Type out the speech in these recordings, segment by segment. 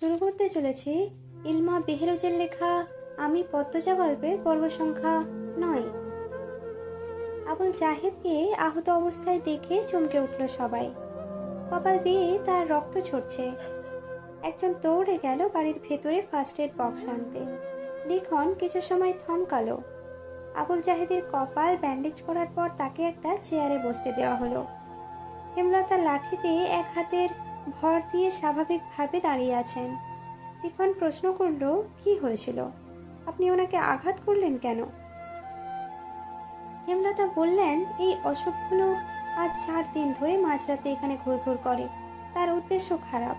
শুরু করতে চলেছি ইলমা বেহরোজের লেখা আমি পদ্মজা গল্পের পর্ব সংখ্যা নয়। আবুল জাহেদকে আহত অবস্থায় দেখে চমকে উঠল সবাই। কপাল বেয়ে তার রক্ত ছড়ছে একজন দৌড়ে গেল বাড়ির ভেতরে ফার্স্ট এড বক্স আনতে। লিখন কিছু সময় থমকালো। আবুল জাহেদের কপাল ব্যান্ডেজ করার পর তাকে একটা চেয়ারে বসতে দেওয়া হলো। হেমলতা লাঠিতে এক হাতের ভর দিয়ে স্বাভাবিকভাবে দাঁড়িয়ে আছেন। লিখন প্রশ্ন করল, কি হয়েছিল? আপনি ওনাকে আঘাত করলেন কেন? হেমলতা বললেন, এই অসুখগুলো আজ চার দিন ধরে মাঝরাতে এখানে ঘুরঘুর করে। তার উদ্দেশ্য খারাপ।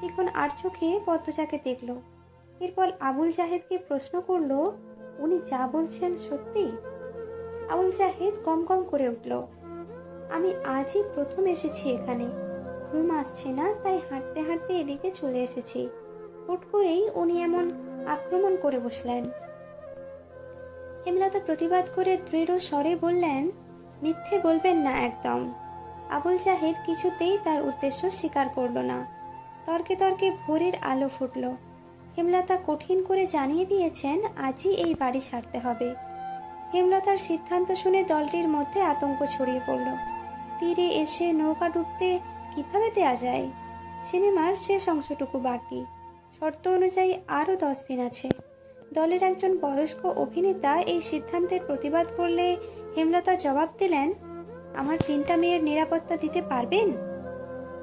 লিখন আর চোখে পদ্মজাকে দেখল। এরপর আবুল জাহেদকে প্রশ্ন করল, উনি যা বলছেন সত্যি? আবুল জাহেদ কম কম করে উঠল, আমি আজই প্রথম এসেছি এখানে। ঘুম আসছে না, তাই হাঁটতে হাঁটতে এদিকে চলে এসেছি। হুট করেই উনি এমন আক্রমণ করে বসলেন। হেমলতা প্রতিবাদ করে দৃঢ় স্বরে বললেন, মিথ্যে বলবেন না একদম। আবুল জাহেদ কিছুতেই তার উদ্দেশ্য স্বীকার করল না। তর্কে তর্কে ভোরের আলো ফুটল। হেমলতা কঠিন করে জানিয়ে দিয়েছেন, আজই এই বাড়ি ছাড়তে হবে। হেমলতার সিদ্ধান্ত শুনে দলটির মধ্যে আতঙ্ক ছড়িয়ে পড়ল। তীরে এসে নৌকা ডুবতে কীভাবে দেয়া যায়? সিনেমার শেষ অংশটুকু বাকি। শর্ত অনুযায়ী আরও দশ দিন আছে। দলের একজন বয়স্ক অভিনেতা এই সিদ্ধান্তের প্রতিবাদ করলে হেমলতা জবাব দিলেন, আমার তিনটা মেয়ের নিরাপত্তা দিতে পারবেন?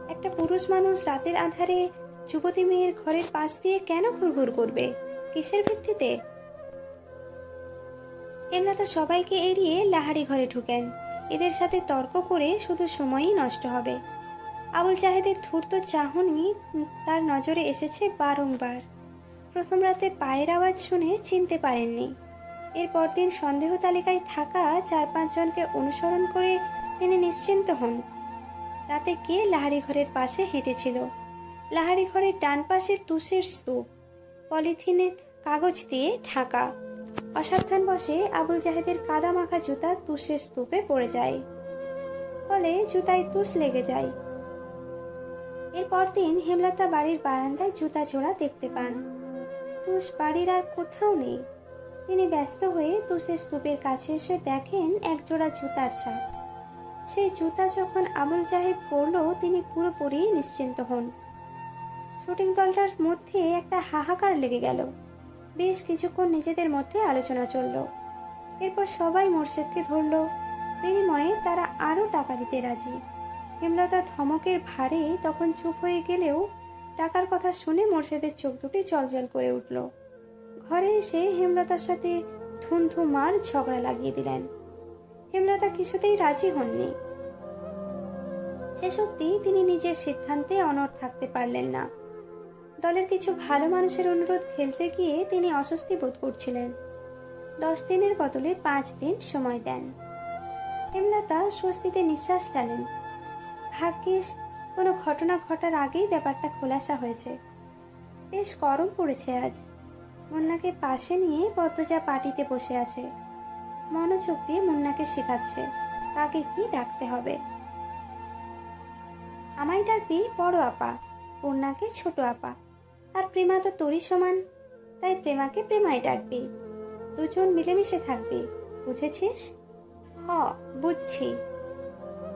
একটা পুরুষ মানুষ রাতের আধারে যুবতী মেয়ের ঘরের পাশ দিয়ে কেন ঘুরঘুর করবে? কিসের ভিত্তিতে? হেমলতা সবাইকে এড়িয়ে লাহারি ঘরে ঢুকেন। এদের সাথে তর্ক করে শুধু সময়ই নষ্ট হবে। আবুল জাহেদের ধূর্ত চাহনি তার নজরে এসেছে বারংবার। প্রথম রাতে পায়ের আওয়াজ শুনে চিনতে পারেননি। এর পরদিন সন্দেহ তালিকায় থাকা চার পাঁচজনকে অনুসরণ করে তিনি নিশ্চিন্ত হন। রাতে কে লাহারি ঘরের পাশে হেঁটেছিল? লাহারি ঘরের ডান পাশে তুষের স্তূপ, পলিথিনের কাগজ দিয়ে ঢাকা। অসাবধান বসে আবুল জাহেদের কাদা মাখা জুতা তুষের স্তূপে পড়ে যায়। ফলে জুতায় তুষ লেগে যায়। এরপর দিন হেমলতা বাড়ির বারান্দায় জুতা জোড়া দেখতে পান। তুষ বাড়ির আর কোথাও নেই। তিনি ব্যস্ত হয়ে তুষের স্তূপের কাছে এসে দেখেন এক জোড়া জুতার ছাপ। সেই জুতা যখন আবুল জাহেদ পরল, তিনি পুরোপুরি নিশ্চিন্ত হন। শুটিং দলটার মধ্যে একটা হাহাকার লেগে গেল। বেশ কিছুক্ষণ নিজেদের মধ্যে আলোচনা চলল। এরপর সবাই মোর্শেদকে ধরল। বিনিময়ে তারা আরও টাকা দিতে রাজি। হেমলতা ধমকের ভারে তখন চুপ হয়ে গেলেও টাকার কথা শুনে মোর্শেদের চোখ দুটি জলজল করে উঠল। ঘরে এসে হেমলতার সাথে ধুমধুমার ঝগড়া লাগিয়ে দিলেন। হেমলতা কিছুতেই রাজি হননি। শেষ অব্দি তিনি নিজের সিদ্ধান্তে অনড় থাকতে পারলেন না। দলের কিছু ভালো মানুষের অনুরোধ ফেলতে গিয়ে তিনি অস্বস্তি বোধ করছিলেন। দশ দিনের বদলে পাঁচ দিন সময় দেন। হেমলতা স্বস্তিতে নিঃশ্বাস ফেলেন। ভাগ্যিস কোনো ঘটনা ঘটার আগেই ব্যাপারটা খোলাসা হয়েছে। বেশ গরম পড়েছে আজ। মুন্নাকে পাশে নিয়ে পদ্মজা পাটিতে বসে আছে। মনোযোগ দিয়ে মুন্নাকে শেখাচ্ছে তাকে কি ডাকতে হবে? আমায় ডাকবি বড় আপা, পূর্ণাকে ছোট আপা। আর প্রেমা তো তোরই সমান, তাই প্রেমাকে প্রেমাই ডাকবি। দুজন মিলেমিশে থাকবি, বুঝেছিস? হ, বুঝছি।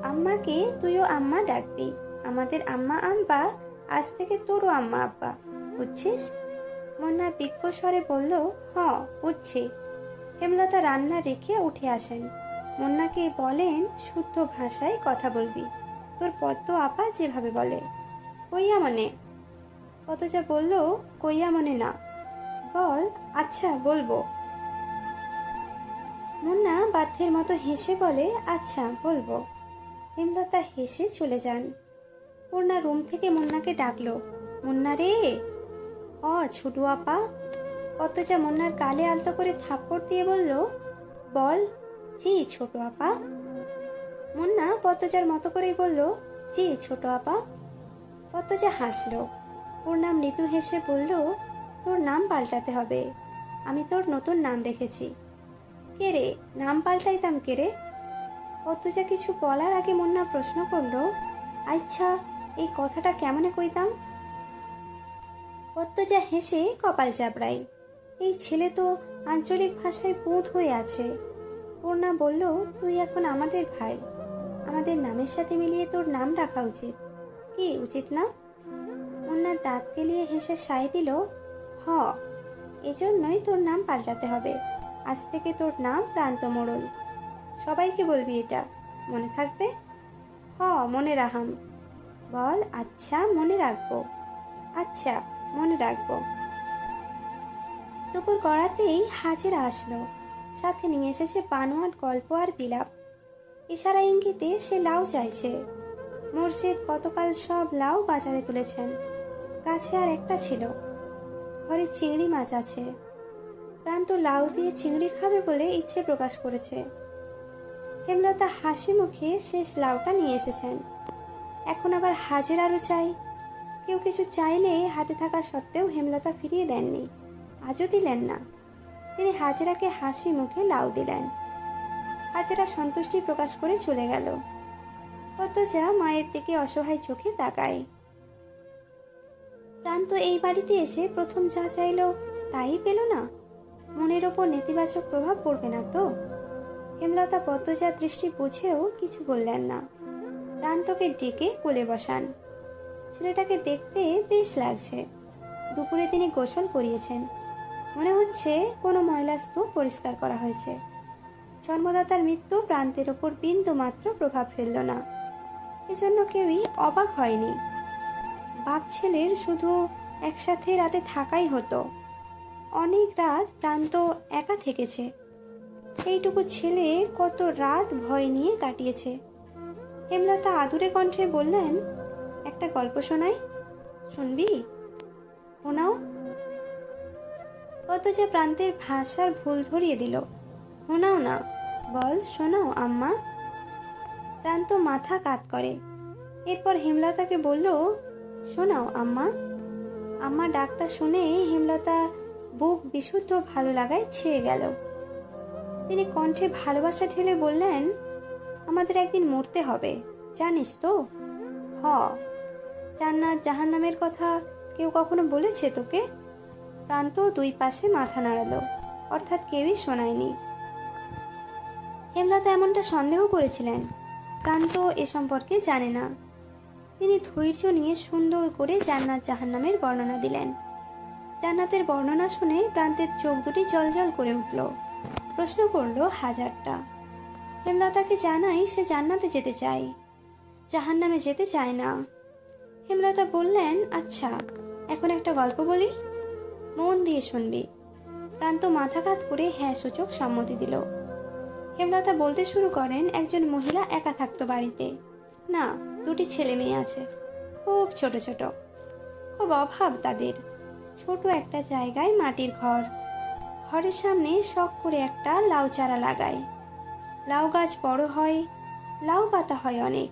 আম্মাকে তুইও আম্মা ডাকবি। আমাদের আম্মা আম্বা আজ থেকে তোরও আম্মা আব্বা, বুঝছিস? মন্না বিজ্ঞ স্বরে বলল, হ, বুঝছি। হেমলতা রান্না রেখে উঠে আসেন। মন্নাকে বলেন, শুদ্ধ ভাষায় কথা বলবি। তোর পদ্ম আপা যেভাবে বলে, কইয়া মনে? কতজা বলল, কইয়া মনে না। বল আচ্ছা বলব। মুন্না বাধ্যের মতো হেসে বলে আচ্ছা বলব। হেমলতা হেসে চলে যান। পূর্ণা রুম থেকে মুন্নাকে ডাকলো, মুন্না রে! অ, ছুটু আপা। কতজা মুন্নার গালে আলতো করে থাপ্পড় দিয়ে বলল, বল, জি, ছোট আপা। মুন্না পদ্মজার মতো করেই বলল, জি, ছোট আপা। পদ্মজা হাসলো। নাম মৃদু হেসে বলল, তোর নাম পাল্টাতে হবে। আমি তোর নতুন নাম রেখেছি। কে রে? নাম পাল্টাইতাম কে রে? পদ্মজা কিছু বলার আগে মুন্না প্রশ্ন করল আচ্ছা এই কথাটা কেমনে কইতাম? পদ্মজা হেসে কপাল চাপড়াই এই ছেলে তো আঞ্চলিক ভাষায় বোধ হয়ে আছে। পূর্ণা বলল, তুই এখন আমাদের ভাই। আমাদের নামের সাথে মিলিয়ে তোর নাম রাখা উচিত। কি, উচিত না? মুন্নার দাঁত কেলিয়ে হেসে সায় দিল, হ, এজন্যই তোর নাম পাল্টাতে হবে। আজ থেকে তোর নাম প্রান্ত মোড়ল। সবাইকে বলবি এটা। মনে থাকবে? হ, মনে রাহাম বল আচ্ছা মনে রাখব। আচ্ছা মনে রাখব। দুপুর গড়াতেই হাজিরা আসলো। সাথে নিয়ে এসেছে বানোয়াট, গল্প আর বিলাপ। ইশারা ইঙ্গিতে সে লাউ চাইছে। মসজিদ গতকাল সব লাউ বাজারে তুলেছেন। গাছে আর একটা ছিল। ঘরে চিংড়ি মাছ আছে। প্রান্ত লাউ দিয়ে চিংড়ি খাবে বলে ইচ্ছে প্রকাশ করেছে। হেমলতা হাসি মুখে শেষ লাউটা নিয়ে এসেছেন। এখন আবার হাজির আরও চাই। কেউ কিছু চাইলে হাতে থাকা সত্ত্বেও হেমলতা ফিরিয়ে দেননি। আজও দিলেন না। তিনি হাজেরাকে হাসি মুখে লাউ দিলেন। হাজেরা সন্তুষ্টি প্রকাশ করে চলে গেল। পদ্মজা মায়ের দিকে অসহায় চোখে তাকায়। প্রান্ত এই বাড়িতে এসে প্রথম যা চাইল, তাই পেল না? মনের ওপর নেতিবাচক প্রভাব পড়বে না তো? হেমলতা পদ্মজার দৃষ্টি বুঝেও কিছু বললেন না। প্রান্তকে ডেকে কোলে বসান। ছেলেটাকে দেখতে বেশ লাগছে। দুপুরে তিনি গোসল করিয়েছেন। মনে হচ্ছে কোনো ময়লা স্তূপ পরিষ্কার করা হয়েছে। জন্মদাতার মৃত্যু প্রান্তের ওপর বিন্দু মাত্র প্রভাব ফেলল না। এজন্য কেউই অবাক হয়নি। বাপ ছেলের শুধু একসাথে রাতে থাকাই হতো। অনেক রাত প্রান্ত একা থেকেছে। এইটুকু ছেলে কত রাত ভয় নিয়ে কাটিয়েছে। হেমলতা আদুরে কণ্ঠে বললেন, একটা গল্প শোনাই, শুনবি? শোনাও। কত যে প্রান্তের ভাষার ভুল ধরিয়ে দিল। শোনাও না, বল, শোনাও, আম্মা। প্রান্ত মাথা কাত করে। এরপর হেমলতাকে বলল, শোনাও, আম্মা। আম্মা ডাকটা শুনে হেমলতা বুক বিশুদ্ধ ভালো লাগায় ছেয়ে গেল। তিনি কণ্ঠে ভালোবাসা ঢেলে বললেন, আমাদের একদিন মরতে হবে, জানিস তো? হ। জান্নাত জাহান্নামের কথা কেউ কখনো বলেছে তোকে? প্রান্ত দুই পাশে মাথা নাড়ালো, অর্থাৎ কেউই শোনায়নি। হেমলতা এমনটা সন্দেহ করেছিলেন, প্রান্ত এ সম্পর্কে জানে না। তিনি ধৈর্য নিয়ে সুন্দর করে জান্নাত জাহান্নামের বর্ণনা দিলেন। জান্নাতের বর্ণনা শুনে প্রান্তের চোখ দুটি জলজল করে উঠল। প্রশ্ন করল হাজারটা। হেমলতাকে জানাই সে জান্নাতে যেতে চায়। জাহান্নামে যেতে চায় না। হেমলতা বললেন আচ্ছা এখন একটা গল্প বলি? মন দিয়ে শুনবি। প্রান্ত মাথা কাত করে হ্যাঁ সূচক সম্মতি দিল। হেমলতা বলতে শুরু করেন, একজন মহিলা একা থাকতো বাড়িতে। না, দুটি ছেলে মেয়ে আছে। খুব ছোট ছোট। খুব অভাব তাদের। ছোট একটা জায়গায় মাটির ঘর। ঘরের সামনে শখ করে একটা লাউ চারা লাগায় লাউ গাছ বড় হয়, লাউ পাতা হয় অনেক।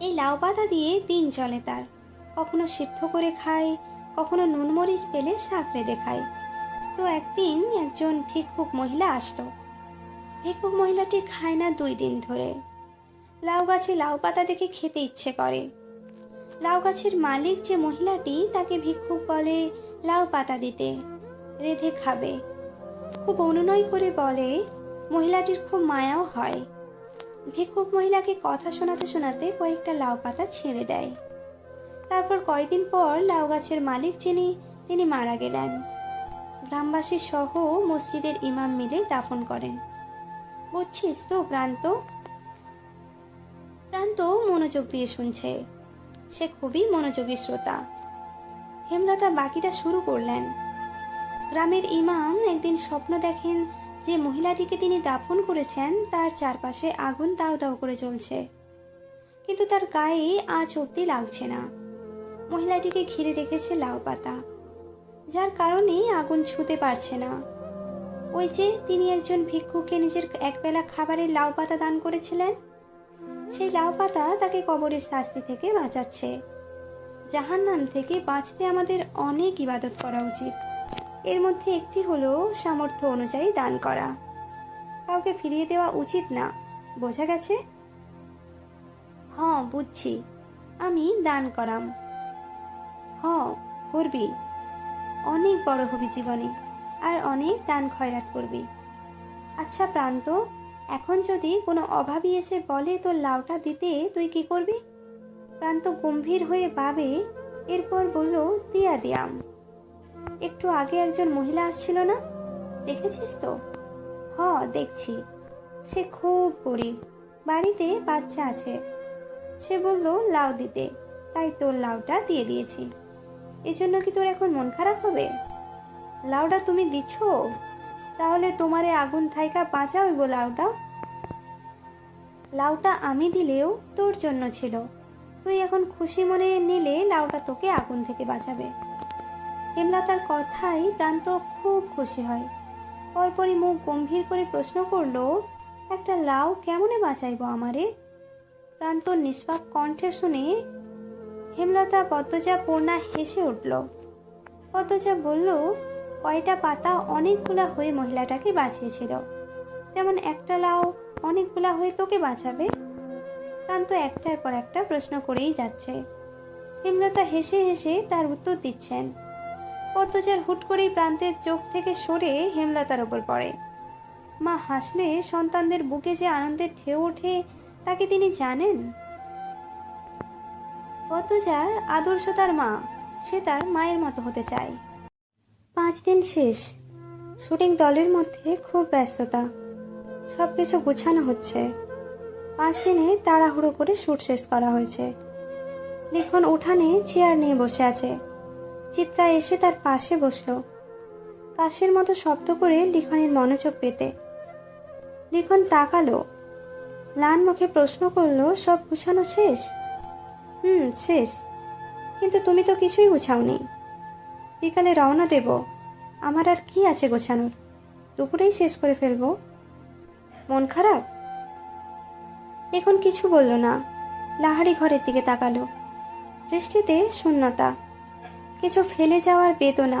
এই লাউ পাতা দিয়ে দিন চলে তার। কখনো সিদ্ধ করে খায়, কখনো নুন মরিচ পেলে শাক রেঁধে খায় তো একদিন একজন ভিক্ষুক মহিলা আসলো। ভিক্ষুক মহিলাটি খায় না দুই দিন ধরে। লাউ গাছে লাউ পাতা দেখে খেতে ইচ্ছে করে। লাউ গাছের মালিক যে মহিলাটি, তাকে ভিক্ষুক বলে লাউ পাতা দিতে। রেধে খাবে। খুব অনুনয় করে বলে, মহিলাটির খুব মায়াও হয়। ভিক্ষুক মহিলাকে কথা শোনাতে শোনাতে কয়েকটা লাউ পাতা ছেড়ে দেয়। তারপর কয়েকদিন পর লাউ গাছের মালিক যিনি, তিনি মারা গেলেন। গ্রামবাসী সহ মসজিদের ইমাম মিলে দাফন করেন। বুঝছিস তো প্রান্ত প্রান্ত মনোযোগ দিয়ে শুনছে। সে খুবই মনোযোগী শ্রোতা। হেমলতা বাকিটা শুরু করলেন। গ্রামের ইমাম একদিন স্বপ্ন দেখেন যে মহিলাটিকে তিনি দাফন করেছেন, তার চারপাশে আগুন দাও দাও করে জ্বলছে। কিন্তু তার গায়ে আজ অব্দি লাগছে না। মহিলাটিকে ঘিরে রেখেছে লাউ পাতা, যার কারণে আগুন ছুঁতে পারছে না। ওই যে তিনি একজন ভিক্ষুকে নিজের একবেলা খাবারের লাউ পাতা দান করেছিলেন, সেই লাউ পাতা তাকে কবরের শাস্তি থেকে বাঁচাচ্ছে। জাহান্নাম থেকে বাঁচতে আমাদের অনেক ইবাদত করা উচিত। এর মধ্যে একটি হলো সামর্থ্য অনুযায়ী দান করা। কাউকে ফিরিয়ে দেওয়া উচিত না। বোঝা গেছে? হ বুঝছি। আমি দান করাম। হ করবি। অনেক বড় হবি জীবনে, আর অনেক দান খয়রাত করবি। আচ্ছা প্রান্ত, এখন যদি কোনো অভাবী এসে বলে, তোর লাউটা দিতে তুই কি করবি? প্রান্ত গম্ভীর হয়ে ভাবে, এরপর বলল, দিয়া, দিয়াম। একটু আগে একজন মহিলা আসছিল না? দেখেছিস তো? হ, দেখছি। সে খুব গরিব বাড়িতে বাচ্চা আছে। সে বলল, লাউ দিতে। তাই তোর লাউটা দিয়ে দিয়েছি। এজন্য কি তোর এখন মন খারাপ হবে? লাউটা তুমি দিচ্ছ? তাহলে তোমারে আগুন থাইকা বাঁচাও গো লাউটা। লাউটা আমি দিলেও তোর জন্য ছিল। তুই এখন খুশি মনে নিলে লাউটা তোকে আগুন থেকে বাঁচাবে। হেমলতার কথাই প্রান্ত খুব খুশি হয়। পরপরই মুখ গম্ভীর করে প্রশ্ন করল, একটা লাউ কেমনে বাঁচাইব আমারে? প্রান্ত নিষ্পাপ কণ্ঠে শুনে হেমলতা পদ্মজা পূর্ণা হেসে উঠল। পদ্মজা বলল, কয়টা পাতা অনেকগুলা হয়ে মহিলাটাকে বাঁচিয়েছিল। যেমন একটা লাউ অনেকগুলা হয়ে তোকে বাঁচাবে? প্রান্ত একটার পর একটা প্রশ্ন করেই যাচ্ছে। হেমলতা হেসে হেসে তার উত্তর দিচ্ছেন পদ্মজার হুট করেই প্রান্তের চোখ থেকে সরে হেমলতার ওপর পড়ে। মা হাসলে সন্তানদের বুকে যে আনন্দের ঢেউ ওঠে তাকে তিনি জানেন? পদ্মজার আদর্শ তার মা, সে তার মায়ের মতো হতে চায়। পাঁচ দিন শেষ। শুটিং দলের মধ্যে খুব ব্যস্ততা। সব কিছু গুছানো হচ্ছে। পাঁচ দিনে তাড়াহুড়ো করে শুট শেষ করা হয়েছে। লিখন উঠানে চেয়ার নিয়ে বসে আছে। চিত্রা এসে তার পাশে বসল। কাশের মতো শব্দ করে লিখনের মনোযোগ পেতে। লিখন তাকালো। লান মুখে প্রশ্ন করল, সব গুছানো শেষ? হুম, শেষ। কিন্তু তুমি তো কিছুই গুছাওনি। বিকালে রওনা দেব। আমার আর কি আছে গোছানোর? দুপুরেই শেষ করে ফেলব। মন খারাপ? এখন কিছু বলল না। লাহারি ঘরের দিকে তাকালো। বৃষ্টিতে শূন্যতা। কিছু ফেলে যাওয়ার বেদনা।